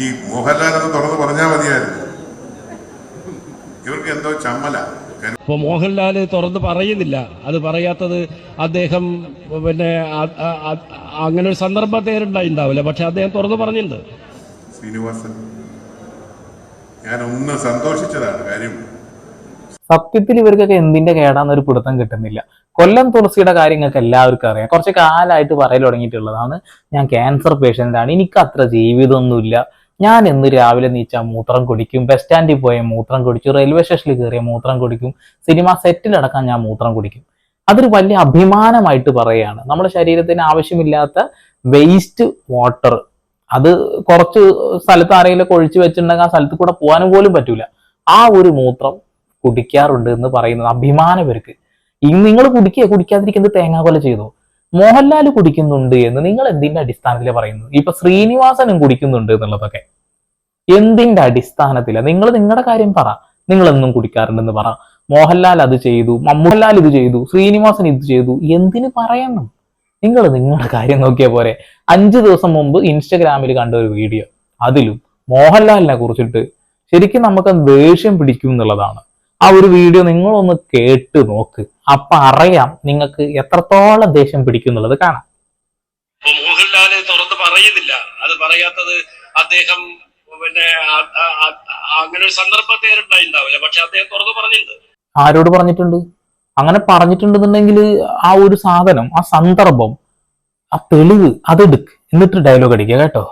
ഈ മോഹൻലാൽ അത് തുറന്ന് പറഞ്ഞാൽ മതിയായിരുന്നു. ഇവർക്ക് എന്തോ ചമ്മല. കാര്യം ഇപ്പൊ മോഹൻലാൽ തുറന്ന് പറയുന്നില്ല. അത് പറയാത്തത് അദ്ദേഹം പിന്നെ അങ്ങനെ ഒരു സന്ദർഭം ഉണ്ടാവില്ല പക്ഷെ അദ്ദേഹം തുറന്ന് പറഞ്ഞിട്ടുണ്ട്. ശ്രീനിവാസൻ ഞാൻ ഒന്ന് സന്തോഷിച്ചതാണ് കാര്യം. സത്യത്തിൽ ഇവർക്കൊക്കെ എന്തിന്റെ കേടാന്നൊരു പിടുത്തം കിട്ടുന്നില്ല. കൊല്ലം തുളസിയുടെ കാര്യങ്ങൾക്ക് എല്ലാവർക്കും അറിയാം. കുറച്ച് കാലമായിട്ട് പറയൽ തുടങ്ങിയിട്ടുള്ളതാണ്. ഞാൻ ക്യാൻസർ പേഷ്യന്റ് ആണ്. എനിക്ക് അത്ര ജീവിതമൊന്നുമില്ല. ഞാൻ എന്ന് രാവിലെ നീച്ചാൽ മൂത്രം കുടിക്കും. ബസ് സ്റ്റാൻഡിൽ പോയ മൂത്രം കുടിച്ചു റെയിൽവേ സ്റ്റേഷനിൽ കയറിയ മൂത്രം കുടിക്കും. സിനിമ സെറ്റിലടക്കം ഞാൻ മൂത്രം കുടിക്കും. അതൊരു വലിയ അഭിമാനമായിട്ട് പറയുകയാണ്. നമ്മുടെ ശരീരത്തിന് ആവശ്യമില്ലാത്ത വേസ്റ്റ് വാട്ടർ അത് കുറച്ച് സ്ഥലത്ത് ആരെങ്കിലും ഒഴിച്ചു വെച്ചിട്ടുണ്ടെങ്കിൽ ആ സ്ഥലത്ത് കൂടെ പോകാനും പോലും പറ്റൂല. ആ ഒരു മൂത്രം കുടിക്കാറുണ്ട് എന്ന് പറയുന്നത് അഭിമാനം ഇവർക്ക്. ഇനി നിങ്ങൾ കുടിക്കുക കുടിക്കാതിരിക്കുന്നത് തേങ്ങാ കൊല ചെയ്തോ? മോഹൻലാൽ കുടിക്കുന്നുണ്ട് എന്ന് നിങ്ങൾ എന്തിന്റെ അടിസ്ഥാനത്തിലാണ് പറയുന്നു? ഇപ്പൊ ശ്രീനിവാസനും കുടിക്കുന്നുണ്ട് എന്നുള്ളതൊക്കെ എന്തിന്റെ അടിസ്ഥാനത്തില? നിങ്ങൾ നിങ്ങളുടെ കാര്യം പറ. നിങ്ങൾ എന്നും കുടിക്കാറുണ്ടെന്ന് പറ. മോഹൻലാൽ അത് ചെയ്തു മമ്മൂഹൻലാൽ ഇത് ചെയ്തു ശ്രീനിവാസൻ ഇത് ചെയ്തു എന്തിന് പറയണം? നിങ്ങൾ നിങ്ങളുടെ കാര്യം നോക്കിയ പോരെ. അഞ്ചു ദിവസം മുമ്പ് ഇൻസ്റ്റഗ്രാമിൽ കണ്ട ഒരു വീഡിയോ. അതിലും മോഹൻലാലിനെ കുറിച്ചിട്ട് ശരിക്കും നമുക്ക് ദേഷ്യം പിടിക്കും എന്നുള്ളതാണ്. ആ ഒരു വീഡിയോ നിങ്ങളൊന്ന് കേട്ട് നോക്ക്. അപ്പൊ അറിയാം നിങ്ങൾക്ക് എത്രത്തോളം ദേഷ്യം പിടിക്കുന്നുള്ളത് കാണാം. മോഹൻലാൽ തുറന്ന് പറയുന്നില്ല. അത് പറയാത്തത് അദ്ദേഹം പിന്നെ അങ്ങനെ ഒരു സന്ദർഭത്തെ ഉണ്ടാവില്ല പക്ഷെ അദ്ദേഹം തുറന്ന് പറഞ്ഞിട്ടുണ്ട്. ആരോട് പറഞ്ഞിട്ടുണ്ട്? അങ്ങനെ പറഞ്ഞിട്ടുണ്ടെന്നുണ്ടെങ്കിൽ ആ ഒരു സാധനം ആ സന്ദർഭം ആ തെളിവ് അതെടുക്ക്. എന്നിട്ട് ഡയലോഗ് അടിക്കുക കേട്ടോ.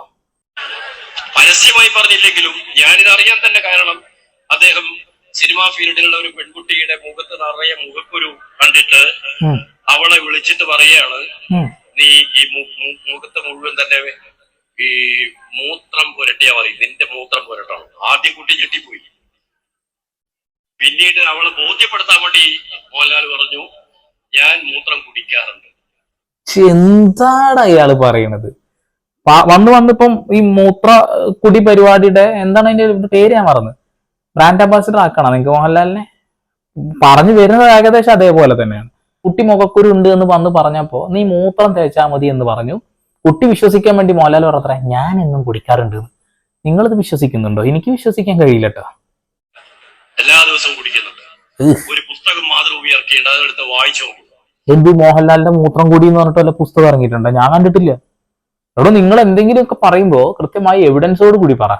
പരസ്യമായി പറഞ്ഞില്ലെങ്കിലും ഞാനിത് അറിയാൻ തന്നെ കാരണം അദ്ദേഹം സിനിമാ ഫീൽഡിലുള്ള ഒരു പെൺകുട്ടിയുടെ മുഖത്ത് നിറയെ മുഖക്കുരു കണ്ടിട്ട് അവളെ വിളിച്ചിട്ട് പറയാണ് നീ ഈ മുഖത്ത് മുഴുവൻ തന്നെ ഈ മൂത്രം പുരട്ടിയാ മതി നിന്റെ മൂത്രം പുരട്ടണം. ആദ്യം കുട്ടി ഞെട്ടിപ്പോയി. പിന്നീട് അവളെ ബോധ്യപ്പെടുത്താൻ വേണ്ടി മോഹൻലാൽ പറഞ്ഞു ഞാൻ മൂത്രം കുടിക്കാറുണ്ട്. എന്താണ് അയാൾ പറയണത്? വന്നു വന്ന് വന്നിപ്പം ഈ മൂത്ര കുടി പരിപാടിയുടെ എന്താണ് അതിന്റെ പേര് ഞാൻ മറന്ന്? ബ്രാൻഡ് അംബാസിഡർ ആക്കണം. നിങ്ങൾക്ക് മോഹൻലാലിനെ പറഞ്ഞു വരുന്നത് ഏകദേശം അതേപോലെ തന്നെയാണ്. കുട്ടി മുഖക്കുരു ഉണ്ട് എന്ന് വന്ന് പറഞ്ഞപ്പോ നീ മൂത്രം തേച്ചാൽ മതി എന്ന് പറഞ്ഞു. കുട്ടി വിശ്വസിക്കാൻ വേണ്ടി മോഹൻലാൽ പറഞ്ഞത്ര ഞാൻ എന്നും കുടിക്കാറുണ്ട്. നിങ്ങളിത് വിശ്വസിക്കുന്നുണ്ടോ? എനിക്ക് വിശ്വസിക്കാൻ കഴിയില്ല കേട്ടോ എല്ലാ ദിവസവും കുടിക്കുന്നുണ്ട്. ഒരു പുസ്തകം മാതൃഭൂമി ഇറക്കിയിട്ടുണ്ട് അതെടുത്ത് വായിച്ചു നോക്കും. എന്ത് മോഹൻലാലിന്റെ മൂത്രം കൂടി എന്ന് പറഞ്ഞിട്ട് വല്ല പുസ്തകം ഇറങ്ങിയിട്ടുണ്ടോ? ഞാൻ കണ്ടിട്ടില്ല. എടോ നിങ്ങൾ എന്തെങ്കിലുമൊക്കെ പറയുമ്പോ കൃത്യമായി എവിഡൻസോട് കൂടി പറ.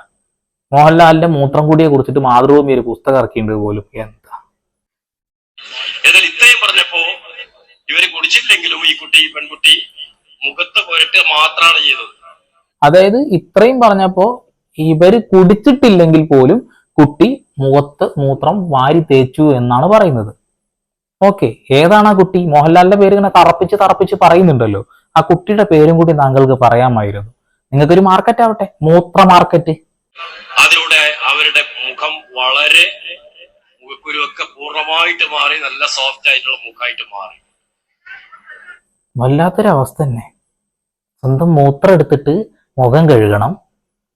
മോഹൻലാലിന്റെ മൂത്രം കൂടിയെ കുറിച്ചിട്ട് മാതൃഭൂമി ഒരു പുസ്തകം ഇറക്കിയിട്ടുണ്ട് പോലും. എന്താ? എന്നാൽ ഇത്രയും പറഞ്ഞപ്പോ ഇവർ കുടിച്ചില്ലെങ്കിലും ഈ കുട്ടി പെൺകുട്ടി മുഖത്ത് പോയിട്ട് മാത്രമാണ് ചെയ്തത്. അതായത് ഇത്രയും പറഞ്ഞപ്പോ ഇവർ കുടിച്ചിട്ടില്ലെങ്കിൽ പോലും കുട്ടി മുഖത്ത് മൂത്രം വാരി തേച്ചു എന്നാണ് പറയുന്നത്. ഓക്കെ ഏതാണ് ആ കുട്ടി? മോഹൻലാലിന്റെ പേര് ഇങ്ങനെ തറപ്പിച്ച് തറപ്പിച്ച് പറയുന്നുണ്ടല്ലോ. ആ കുട്ടിയുടെ പേരും കൂടി താങ്കൾക്ക് പറയാമായിരുന്നു. നിങ്ങൾക്കൊരു മാർക്കറ്റ് ആവട്ടെ മൂത്ര മാർക്കറ്റ്. അതിലൂടെ അവരുടെ മുഖം വളരെ മുഖക്കുരുവൊക്കെ പൂർണമായിട്ട് മാറി നല്ല സോഫ്റ്റ് ആയിട്ടുള്ള മുഖമായിട്ട് മാറി. വല്ലാത്തൊരവസ്ഥ തന്നെ. സ്വന്തം മൂത്രം എടുത്തിട്ട് മുഖം കഴുകണം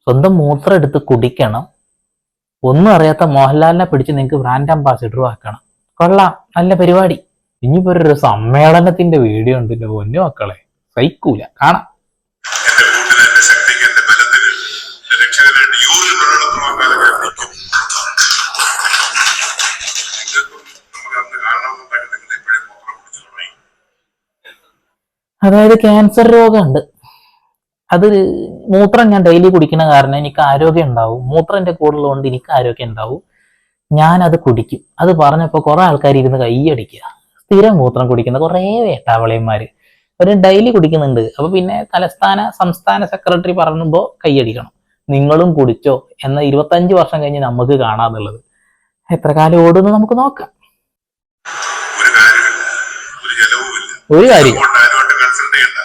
സ്വന്തം മൂത്രം എടുത്ത് കുടിക്കണം. ഒന്നും അറിയാത്ത മോഹൻലാലിനെ പിടിച്ച് നിങ്ങൾക്ക് ബ്രാൻഡ് അംബാസിഡർ ആക്കണം. കൊള്ളാം നല്ല പരിപാടി. ഇനിയിപ്പോ ഒരു സമ്മേളനത്തിന്റെ വീഡിയോ ഉണ്ട് പൊന്നു മക്കളെ. സഹിക്കൂല കാണാം. അതായത് ക്യാൻസർ രോഗമുണ്ട്. അത് മൂത്രം ഞാൻ ഡെയിലി കുടിക്കുന്ന കാരണം എനിക്ക് ആരോഗ്യം ഉണ്ടാവും. മൂത്രം എന്റെ കൂടുതലുകൊണ്ട് എനിക്ക് ആരോഗ്യം ഉണ്ടാവും. ഞാൻ അത് കുടിക്കും. അത് പറഞ്ഞപ്പോൾ കുറേ ആൾക്കാർ ഇരുന്ന് കൈയടിക്കുക സ്ഥിരം മൂത്രം കുടിക്കുന്ന കുറേ വേട്ടാവളയന്മാർ അവർ ഡെയിലി കുടിക്കുന്നുണ്ട്. അപ്പോൾ പിന്നെ തലസ്ഥാന സംസ്ഥാന സെക്രട്ടറി പറയുമ്പോൾ കൈയടിക്കണം നിങ്ങളും കുടിച്ചോ എന്ന ഇരുപത്തഞ്ച് വർഷം കഴിഞ്ഞ് നമുക്ക് കാണാന്നുള്ളത്. എത്ര കാലം ഓടുന്നു നമുക്ക് നോക്കാം. ഒരു കാര്യമില്ല ഒരു കാര്യം കൊണ്ട് ആരുമായിട്ട് കൺസൾട്ട് ചെയ്യണ്ട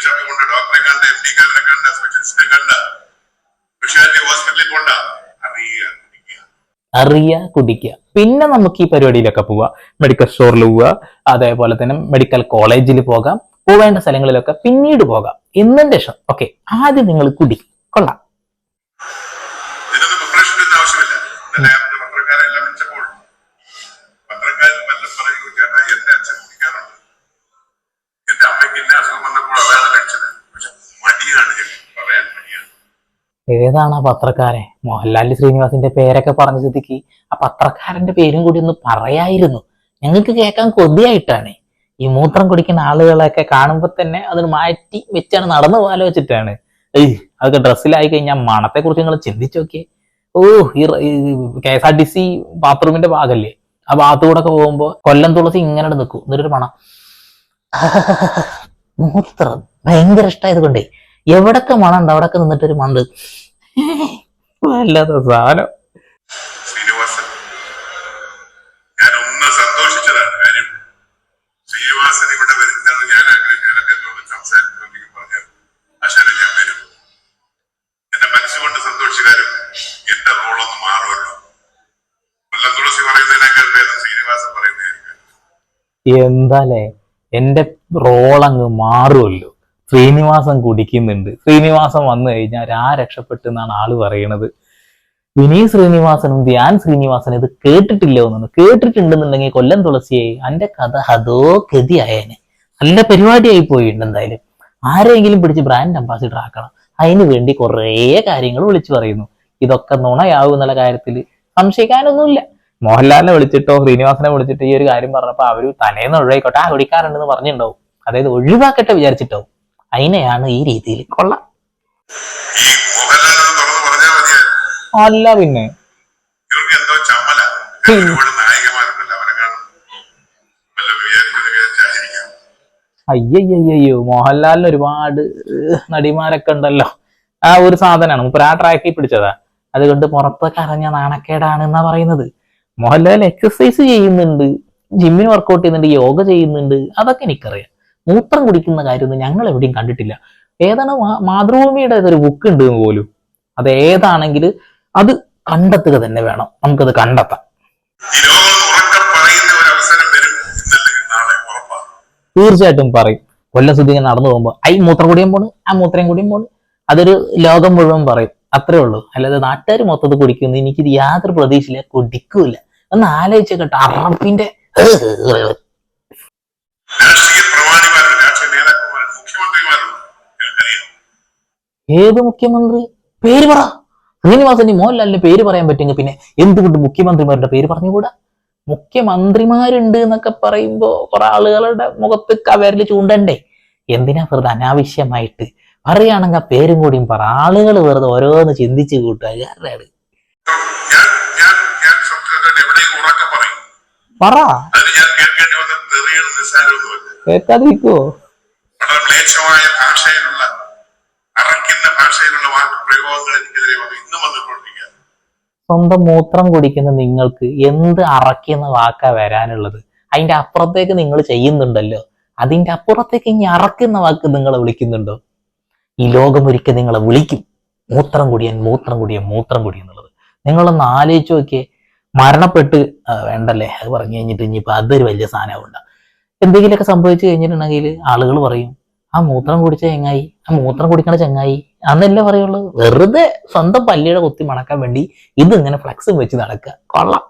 ഷോപ്പിൽ കൊണ്ട് ഡോക്ടറെ കണ്ട് എം ഡിക്കാരനെ കണ്ട് സ്പെഷ്യലിസ്റ്റിനെ കണ്ട് സ്പെഷ്യാലിറ്റി ഹോസ്പിറ്റലിൽ കൊണ്ട അറിയുക കുടിക്കുക. അറിയുക കുടിക്കുക. പിന്നെ നമുക്ക് ഈ പരിപാടിയിലൊക്കെ പോവാം. മെഡിക്കൽ സ്റ്റോറിൽ പോവുക അതേപോലെ തന്നെ മെഡിക്കൽ കോളേജിൽ പോകാം. പോവേണ്ട സ്ഥലങ്ങളിലൊക്കെ പിന്നീട് പോകാം. എന്നതിന്റെ ശേഷം ഓക്കെ ആദ്യം നിങ്ങൾ കുടി. കൊള്ളാം. ആവശ്യമില്ല. ഏതാണ് ആ പത്രക്കാരൻ? മോഹൻലാൽ ശ്രീനിവാസിന്റെ പേരൊക്കെ പറഞ്ഞ സ്ഥിതിക്ക് ആ പത്രക്കാരന്റെ പേരും കൂടി ഒന്ന് പറയായിരുന്നു. ഞങ്ങൾക്ക് കേൾക്കാൻ കൊതിയായിട്ടാണ്. ഈ മൂത്രം കുടിക്കുന്ന ആളുകളെയൊക്കെ കാണുമ്പോൾ തന്നെ അതിന് മാറ്റി വെച്ചാണ് നടന്നു ആലോചിച്ചിട്ടാണ്. ഏയ് അതൊക്കെ ഡ്രസ്സിലായി കഴിഞ്ഞാൽ മണത്തെ കുറിച്ച് നിങ്ങൾ ചിന്തിച്ചു നോക്കിയേ. ഓ ഈ K S R T C ബാത്റൂമിന്റെ ഭാഗല്ലേ? ആ ഒക്കെ പോകുമ്പോ കൊല്ലം തുളസി ഇങ്ങനെ നിൽക്കും എന്നിട്ടൊരു മണം. മൂത്രം. ഭയങ്കര ഇഷ്ടമായത് കൊണ്ടേ. എവിടൊക്കെ മണം ഉണ്ട് അവിടൊക്കെ നിന്നിട്ടൊരു മന്ത്. വല്ലാത്ത സാധനം. ശ്രീനിവാസൻ ഞാൻ ഒന്ന് സന്തോഷിച്ചതാണ് കാര്യം. ശ്രീനിവാസൻ ഇവിടെ വരുന്നത് ഞാൻ ആഗ്രഹിച്ചു ഞാൻ അദ്ദേഹത്തോട് സംസാരിക്കുമെങ്കിൽ പറഞ്ഞ ആശാന ഞാൻ വരും. എന്റെ മനസ്സുകൊണ്ട് സന്തോഷിച്ച കാര്യം എന്റെ റോളൊന്ന് മാറുമല്ലോ. കൊല്ലം തുളസി പറയുന്നതിനേക്കാൾ ഭേദം ശ്രീനിവാസൻ പറയുന്നതായിരിക്കും. എന്താലേ എന്റെ റോളങ്ങ് മാറുമല്ലോ. ശ്രീനിവാസൻ കുടിക്കുന്നുണ്ട്. ശ്രീനിവാസൻ വന്നു കഴിഞ്ഞാൽ ആ രക്ഷപ്പെട്ടു എന്നാണ് ആൾ പറയണത്. വിനീത് ശ്രീനിവാസനും ധ്യാൻ ശ്രീനിവാസനും ഇത് കേട്ടിട്ടില്ലോ എന്നാണ് കേട്ടിട്ടുണ്ടെന്നുണ്ടെങ്കിൽ കൊല്ലം തുളസിയെ അന്റെ കഥ അതോ ആയേനെ നല്ല പരിപാടിയായി പോയിട്ടുണ്ട് എന്തായാലും. ആരെങ്കിലും പിടിച്ച് ബ്രാൻഡ് അംബാസിഡർ ആക്കണം. അതിന് വേണ്ടി കുറേ കാര്യങ്ങൾ വിളിച്ചു പറയുന്നു. ഇതൊക്കെ നുണയാവും എന്നുള്ള കാര്യത്തിൽ സംശയിക്കാനൊന്നുമില്ല. മോഹൻലാലിനെ വിളിച്ചിട്ടോ ശ്രീനിവാസനെ വിളിച്ചിട്ടോ ഈ ഒരു കാര്യം പറഞ്ഞപ്പോൾ അവർ തലേന്ന് ഒഴിവായിക്കോട്ടെ ആ കുടിക്കാറുണ്ടെന്ന് പറഞ്ഞിട്ടുണ്ടാവും. അതായത് ഒഴിവാക്കട്ടെ വിചാരിച്ചിട്ടാവും. അതിനെയാണ് ഈ രീതിയിൽ കൊള്ള. അല്ല പിന്നെ. അയ്യയ്യോ മോഹൻലാലിന് ഒരുപാട് നടിമാരൊക്കെ ഉണ്ടല്ലോ. ആ ഒരു സാധനമാണ്. മുപ്പര ആ ട്രാക്കിൽ പിടിച്ചതാ. അതുകൊണ്ട് പുറത്തൊക്കെ അറിഞ്ഞ നാണക്കേടാണ് എന്നാ പറയുന്നത്. മോഹൻലാൽ എക്സസൈസ് ചെയ്യുന്നുണ്ട് ജിമ്മിന് വർക്കൗട്ട് ചെയ്യുന്നുണ്ട് യോഗ ചെയ്യുന്നുണ്ട്. അതൊക്കെ എനിക്കറിയാം. മൂത്രം കുടിക്കുന്ന കാര്യമൊന്നും ഞങ്ങൾ എവിടെയും കണ്ടിട്ടില്ല. ഏതാണ് മാതൃഭൂമിയുടെ ഒരു ബുക്ക് ഉണ്ട് പോലും. അത് ഏതാണെങ്കിൽ അത് കണ്ടെത്തുക തന്നെ വേണം. നമുക്കത് കണ്ടെത്താം. തീർച്ചയായിട്ടും പറയും. കൊല്ലം സുദ്ധി നടന്നു പോകുമ്പോൾ ഐ മൂത്രം കൂടിയും പോണ് ആ മൂത്രം കൂടിയും പോണ്. അതൊരു ലോകം മുഴുവൻ പറയും. അത്രേ ഉള്ളൂ. അല്ലാതെ നാട്ടുകാർ മൊത്തത്തിൽ കുടിക്കുന്നു. എനിക്കിത് യാതൊരു പ്രതീക്ഷയില്ല. കുടിക്കൂല ഒന്ന് ആലോചിച്ചേക്കട്ടെ അറപ്പിന്റെ ഏത് മുഖ്യമന്ത്രി? പേര് പറ. ശ്രീനിവാസന്റെ മോഹൻലാലിന്റെ പേര് പറയാൻ പറ്റുമെങ്കിൽ പിന്നെ എന്തുകൊണ്ട് മുഖ്യമന്ത്രിമാരുടെ പേര് പറഞ്ഞുകൂടാ? മുഖ്യമന്ത്രിമാരുണ്ട് എന്നൊക്കെ പറയുമ്പോ കുറെ ആളുകളുടെ മുഖത്ത് കവരിൽ ചൂണ്ടണ്ടേ? എന്തിനാ വെറുതെ അനാവശ്യമായിട്ട്? പറയുകയാണെങ്കിൽ ആ പേരും കൂടിയും പറ. ആളുകൾ വെറുതെ ഓരോന്ന് ചിന്തിച്ചു കൂട്ടുക. ആരാണ് ഞാൻ ഞാൻ ഞാൻ സംസ്ഥാനത്ത് എവിടെയും ഉറക്കെ പറയും. പറ. മ്ലേച്ഛമായ ഭാഷയിലുള്ള അറയ്ക്കുന്ന ഭാഷയിലുള്ള വാക്ക് പ്രയോഗങ്ങൾ എനിക്കെതിരെ ഇന്നും വന്നുകൊണ്ടിരിക്കുക സ്വന്തം മൂത്രം കുടിക്കുന്ന നിങ്ങൾക്ക് എന്ത് അറക്കുന്ന വാക്കാ വരാനുള്ളത്? അതിന്റെ അപ്പുറത്തേക്ക് നിങ്ങൾ ചെയ്യുന്നുണ്ടല്ലോ. അതിന്റെ അപ്പുറത്തേക്ക് ഇനി അറക്കുന്ന വാക്ക് നിങ്ങളെ വിളിക്കുന്നുണ്ടോ? ഈ ലോകം ഒരിക്കൽ നിങ്ങളെ വിളിക്കും. മൂത്രം കുടിയൻ മൂത്രം കുടിയൻ മൂത്രം കുടിയൻ എന്നുള്ളത്. നിങ്ങളൊന്ന് ആലോചിച്ച് നോക്കിയേ. മരണപ്പെട്ട് വേണ്ടല്ലേ? അത് പറഞ്ഞു കഴിഞ്ഞിട്ട് ഇനിയിപ്പോ അതൊരു വലിയ സാധനമുണ്ട എന്തെങ്കിലുമൊക്കെ സംഭവിച്ചു കഴിഞ്ഞിട്ടുണ്ടെങ്കിൽ ആളുകൾ പറയും ആ മൂത്രം കുടിച്ച ചങ്ങായി ആ മൂത്രം കുടിക്കണ ചങ്ങായി അന്നല്ലേ പറയുള്ളൂ. വെറുതെ സ്വന്തം പല്ലിയുടെ കുത്തി മണക്കാൻ വേണ്ടി ഇതിങ്ങനെ ഫ്ലക്സ് വെച്ച് നടക്കുക. കൊള്ളാം.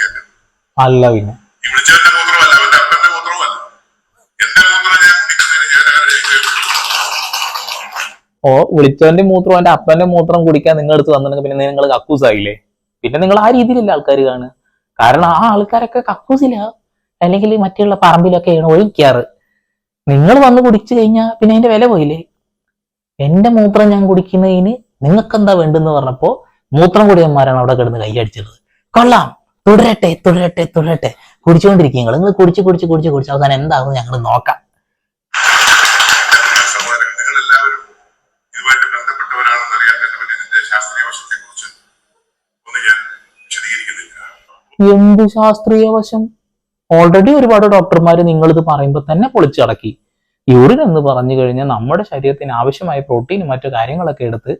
എന്റെ അല്ല പിന്നെ. എന്റെ ഓ വിളിച്ചവന്റെ മൂത്രം അവന്റെ അപ്പന്റെ മൂത്രം കുടിക്കാൻ നിങ്ങൾ അടുത്ത് വന്നിട്ടുണ്ടെങ്കിൽ പിന്നെ നിങ്ങൾ കക്കൂസായില്ലേ? പിന്നെ നിങ്ങൾ ആ രീതിയിലല്ല ആൾക്കാർ കാണുക. കാരണം ആ ആൾക്കാരൊക്കെ കക്കൂസില. അല്ലെങ്കിൽ മറ്റുള്ള പറമ്പിലൊക്കെയാണ് ഒഴിക്കാറ്. നിങ്ങൾ വന്ന് കുടിച്ചു കഴിഞ്ഞാൽ പിന്നെ അതിന്റെ വില പോയില്ലേ? എന്റെ മൂത്രം ഞാൻ കുടിക്കുന്നതിന് നിങ്ങൾക്ക് എന്താ വേണ്ടെന്ന് പറഞ്ഞപ്പോ മൂത്രം കുടിയന്മാരാണ് അവിടെ കിടന്ന് കൈയടിച്ചത് കൊള്ളാം. തുടരട്ടെ തുടരട്ടെ തുടരട്ടെ. കുടിച്ചുകൊണ്ടിരിക്കുക നിങ്ങൾ. നിങ്ങൾ കുടിച്ച് കുടിച്ച് കുടിച്ച് കുടിച്ച്. അവസാനം എന്താകും ഞങ്ങൾ നോക്കാം. എന്ത് ശാസ്ത്രീയ വശം? ഓൾറെഡി ഒരുപാട് ഡോക്ടർമാർ നിങ്ങളിത് പറയുമ്പോൾ തന്നെ പൊളിച്ചടക്കി യൂറിൻ എന്ന് പറഞ്ഞു കഴിഞ്ഞാൽ നമ്മുടെ ശരീരത്തിന് ആവശ്യമായ പ്രോട്ടീനും മറ്റു കാര്യങ്ങളൊക്കെ എടുത്ത്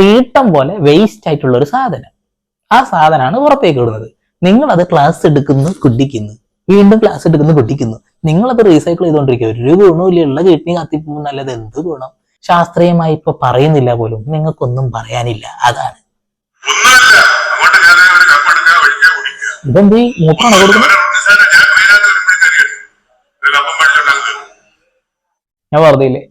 തീട്ടം പോലെ വേസ്റ്റ് ആയിട്ടുള്ള ഒരു സാധനം. ആ സാധനമാണ് പുറത്തേക്ക് ഇടുന്നത്. നിങ്ങൾ അത് ക്ലാസ് എടുക്കുന്നു കുടിക്കുന്നു. വീണ്ടും ക്ലാസ് എടുക്കുന്നു കുടിക്കുന്നു. നിങ്ങൾ അത് റീസൈക്കിൾ ചെയ്തുകൊണ്ടിരിക്കുക. ഒരു ഗുണമില്ല ഉള്ള കിഡ്നി കത്തിപ്പോകുന്നല്ലത് എന്ത് ഗുണം? ശാസ്ത്രീയമായി ഇപ്പൊ പറയുന്നില്ല പോലും. നിങ്ങൾക്കൊന്നും പറയാനില്ല. അതാണ്. ഇതെന്ത്? മൂത്രാണോ കൊടുക്കുന്നത്? ഞാൻ പറഞ്ഞില്ലേ?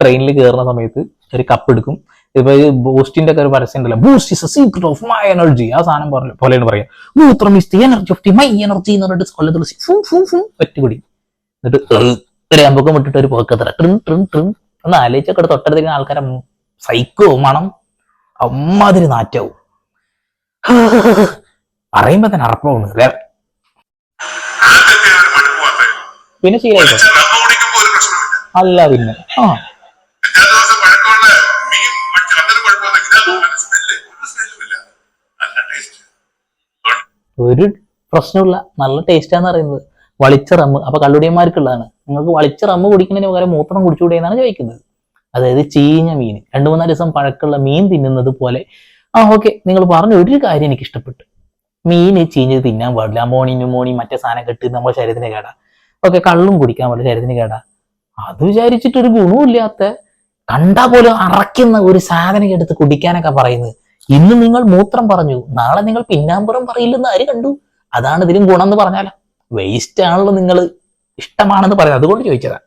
ട്രെയിനിൽ കയറുന്ന സമയത്ത് ഒരു കപ്പ് എടുക്കും. ഇപ്പൊ ഈ ബൂസ്റ്റിന്റെ ഒക്കെ ഒരു പരസ്യം ഉണ്ടല്ലോ. Boost is secret of my energy ആ സാധനം പോലെ പോലെയാണ് പറയാം. മൂത്രം is the energy of the my energy എന്ന് പറഞ്ഞിട്ട് കൊല്ലം തുളസി ഫും ഫും ഫും ഒറ്റ കുടി എന്നിട്ട് ഒരു അമ്പക്കം ഇട്ടിട്ട് ഒരു പോക്കത്തറ ട്രിം ട്രിം ട്രിം ഒന്ന് ആലോചിച്ചൊക്കെ തൊട്ടടുത്തേക്ക് ആൾക്കാരെ സൈക്കോ മണം. അമ്മാതിരി നാറ്റാവും. പറയുമ്പോ തന്നെ മടുപ്പ് പിന്നെ ശീലായിക്കോ? അല്ല പിന്നെ. ആ. ഒരു പ്രശ്നമില്ല നല്ല ടേസ്റ്റാന്ന് പറയുന്നത്. വളിച്ച റമ്മ് അപ്പൊ കള്ളുടിയന്മാർക്കുള്ളതാണ്. നിങ്ങൾക്ക് വളിച്ച റമ്മ് കുടിക്കുന്നതിന് പകരം മൂത്രം കുടിച്ചുകൂടെ എന്നാണ് ചോദിക്കുന്നത്. അതായത് ചീഞ്ഞ മീൻ. രണ്ടു മൂന്നാൽ ദിവസം പഴക്കമുള്ള മീൻ തിന്നുന്നത് പോലെ. ആ ഓക്കെ നിങ്ങൾ പറഞ്ഞ ഒരു കാര്യം എനിക്ക് ഇഷ്ടപ്പെട്ടു. മീൻ ചീഞ്ഞ് തിന്നാൻ പാടില്ല. അമോണി ന്യൂമോണി മറ്റേ സാധനം കെട്ടി നമ്മുടെ ശരീരത്തിന് കേടാ. ഓക്കെ കള്ളും കുടിക്കാൻ പാടില്ല. ശരീരത്തിന് കേടാ. അത് വിചാരിച്ചിട്ട് ഒരു ഗുണമില്ലാത്ത കണ്ടാ പോലും അറയ്ക്കുന്ന ഒരു സാധനം എടുത്ത് കുടിക്കാനൊക്കെ പറയുന്നത്. ഇന്ന് നിങ്ങൾ മൂത്രം പറഞ്ഞു നാളെ നിങ്ങൾ പിന്നാമ്പുറം പറയില്ലെന്ന് ആര് കണ്ടു? അതാണ് ഇതിലും ഗുണം എന്ന് പറഞ്ഞാല. വേസ്റ്റ് ആണല്ലോ നിങ്ങൾ ഇഷ്ടമാണെന്ന് പറയുന്നത്. അതുകൊണ്ട് ചോദിച്ചതാ.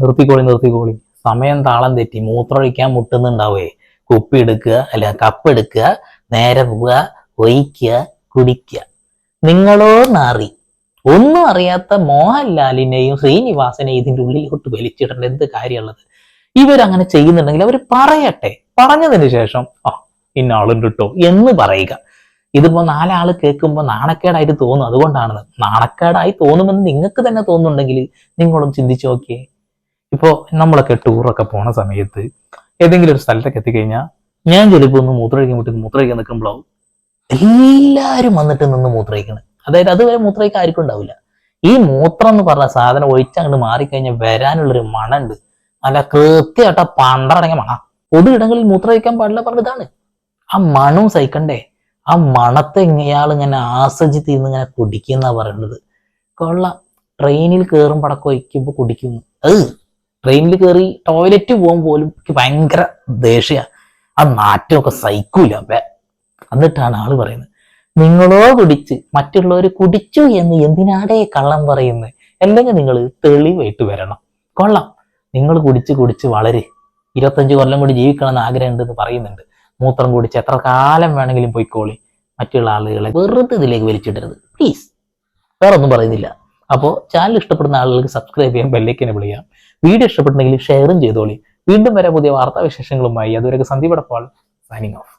നിർത്തിക്കോളി നിർത്തിക്കോളി. സമയം താളം തെറ്റി. മൂത്രമൊഴിക്കാൻ മുട്ടുന്നുണ്ടാവേ. കുപ്പി എടുക്കുക അല്ല കപ്പ് എടുക്കുക നേരെ പോവുക ഒഴിക്കുക കുടിക്കുക. നിങ്ങളോ നാറി ഒന്നും അറിയാത്ത മോഹൻലാലിനെയും ശ്രീനിവാസനെയും ഇതിന്റെ ഉള്ളിലോട്ട് വലിച്ചിടേണ്ട എന്ത് കാര്യമുള്ളത്? ഇവരങ്ങനെ ചെയ്യുന്നുണ്ടെങ്കിൽ അവർ പറയട്ടെ. പറഞ്ഞതിന് ശേഷം ആ ഇന്ന ആളുണ്ട് കേട്ടോ എന്ന് പറയുക. ഇതിപ്പോ നാലാൾ കേൾക്കുമ്പോൾ നാണക്കേടായിട്ട് തോന്നും. അതുകൊണ്ടാണ് നാണക്കേടായി തോന്നുമെന്ന് നിങ്ങൾക്ക് തന്നെ തോന്നുന്നുണ്ടെങ്കിൽ നിങ്ങളും ചിന്തിച്ചു നോക്കിയേ. ഇപ്പോ നമ്മളൊക്കെ ടൂറൊക്കെ പോണ സമയത്ത് ഏതെങ്കിലും ഒരു സ്ഥലത്തൊക്കെ എത്തിക്കഴിഞ്ഞാൽ ഞാൻ ചിലപ്പോൾ ഒന്ന് മൂത്രമൊഴിക്കാൻ പറ്റുന്ന മൂത്രമൊഴിക്കാൻ നിൽക്കുമ്പോഴാവും. എല്ലാരും വന്നിട്ട് നിന്ന് മൂത്രയിക്കണം. അതായത് അതുവരെ മൂത്രയിക്കാൻ ആർക്കും ഉണ്ടാവില്ല. ഈ മൂത്രം എന്ന് പറഞ്ഞ സാധനം ഒഴിച്ചങ്ങോട്ട് മാറിക്കഴിഞ്ഞാൽ വരാനുള്ളൊരു മണുണ്ട്. നല്ല കൃത്യമായിട്ട് ആ പണ്ടടങ്ങിയ മണ. പൊതു ഇടങ്ങളിൽ മൂത്രയിക്കാൻ പാടില്ല പറഞ്ഞതാണ് ആ മണവും സഹിക്കണ്ടേ. ആ മണത്തെ ഇയാൾ ഇങ്ങനെ ആസ്വദിച്ച് ഇന്ന് ഇങ്ങനെ കുടിക്കുന്ന പറയുന്നത് കൊള്ള ട്രെയിനിൽ കയറും പടക്കം വയ്ക്കുമ്പോൾ കുടിക്കുന്നു. അത് ട്രെയിനിൽ കയറി ടോയ്ലറ്റ് പോകാൻ പോലും ഭയങ്കര ദേഷ്യ. ആ നാറ്റമൊക്കെ സഹിക്കൂല. എന്നിട്ടാണ് ആൾ പറയുന്നത്. നിങ്ങളോ കുടിച്ച് മറ്റുള്ളവർ കുടിച്ചു എന്ന് എന്തിനാടേ കള്ളം പറയുന്നത്? അല്ലെങ്കിൽ നിങ്ങൾ തെളിവായിട്ട് വരണം. കൊള്ളാം. നിങ്ങൾ കുടിച്ച് കുടിച്ച് വളരെ ഇരുപത്തഞ്ച് കൊല്ലം കൂടി ജീവിക്കണമെന്ന് ആഗ്രഹം ഉണ്ടെന്ന് പറയുന്നുണ്ട്. മൂത്രം കുടിച്ച് എത്ര കാലം വേണമെങ്കിലും പോയിക്കോളി. മറ്റുള്ള ആളുകളെ വെറുതെ ഇതിലേക്ക് വലിച്ചിടരുത്. പ്ലീസ് വേറെ ഒന്നും പറയുന്നില്ല. അപ്പോൾ ചാനൽ ഇഷ്ടപ്പെടുന്ന ആളുകൾക്ക് സബ്സ്ക്രൈബ് ചെയ്യാം ബെല്ലേക്കിനെ വിളിക്കാം വീഡിയോ ഇഷ്ടപ്പെട്ടുണ്ടെങ്കിൽ ഷെയറും ചെയ്തോളി. വീണ്ടും വരെ പുതിയ വാർത്താവിശേഷങ്ങളുമായി. അതുവരെ സന്ദീപ് സൈനിങ് ഓഫ്